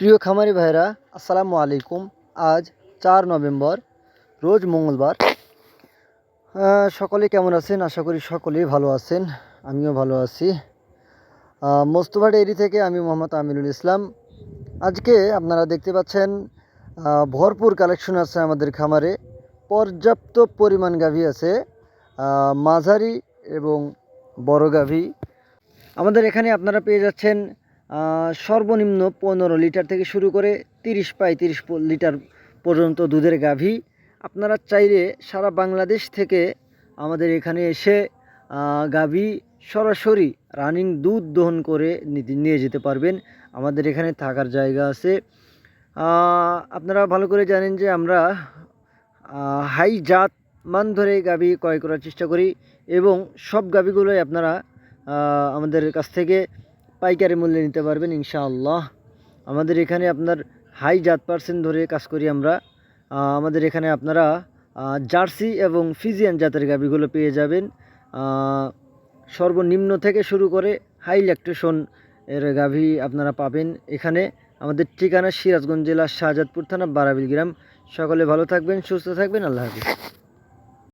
প্রিয় খামারি ভাইরা আসসালামু আলাইকুম। আজ চার নভেম্বর, রোজ মঙ্গলবার। সকলে কেমন আছেন? আশা করি সকলেই ভালো আছেন। আমিও ভালো আছি। মোস্তফা ডেইরি থেকে আমি মোহাম্মদ আমিনুল ইসলাম। আজকে আপনারা দেখতে পাচ্ছেন ভরপুর কালেকশন আছে আমাদের খামারে। পর্যাপ্ত পরিমাণ গাভী আছে মাঝারি এবং বড় গাভী। আমাদের এখানে আপনারা পেয়ে যাচ্ছেন সর্বনিম্ন পনেরো লিটার থেকে শুরু করে তিরিশ পঁয়ত্রিশ লিটার পর্যন্ত দুধের গাভী। আপনারা চাইলে সারা বাংলাদেশ থেকে আমাদের এখানে এসে গাভী সরাসরি রানিং দুধ দহন করে নিয়ে যেতে পারবেন। আমাদের এখানে থাকার জায়গা আছে। আপনারা ভালো করে জানেন যে আমরা হাই জাত মান ধরে গাভী ক্রয় করার চেষ্টা করি এবং সব গাভীগুলোই আপনারা আমাদের কাছ থেকে পাইকারি মূল্যে নিতে পারবেন, ইনশাআল্লাহ। আমাদের এখানে আপনার হাই জাত পার্সেন্ট ধরে কাজ করি আমরা। আমাদের এখানে আপনারা জার্সি এবং ফিজিয়ান জাতের গাভীগুলো পেয়ে যাবেন। সর্বনিম্ন থেকে শুরু করে হাই ল্যাকটেশন এর গাভী আপনারা পাবেন। এখানে আমাদের ঠিকানা সিরাজগঞ্জ জেলা শাহজাদপুর থানা বারাবিল গ্রাম। সকলে ভালো থাকবেন, সুস্থ থাকবেন, আল্লাহ হাফিজ।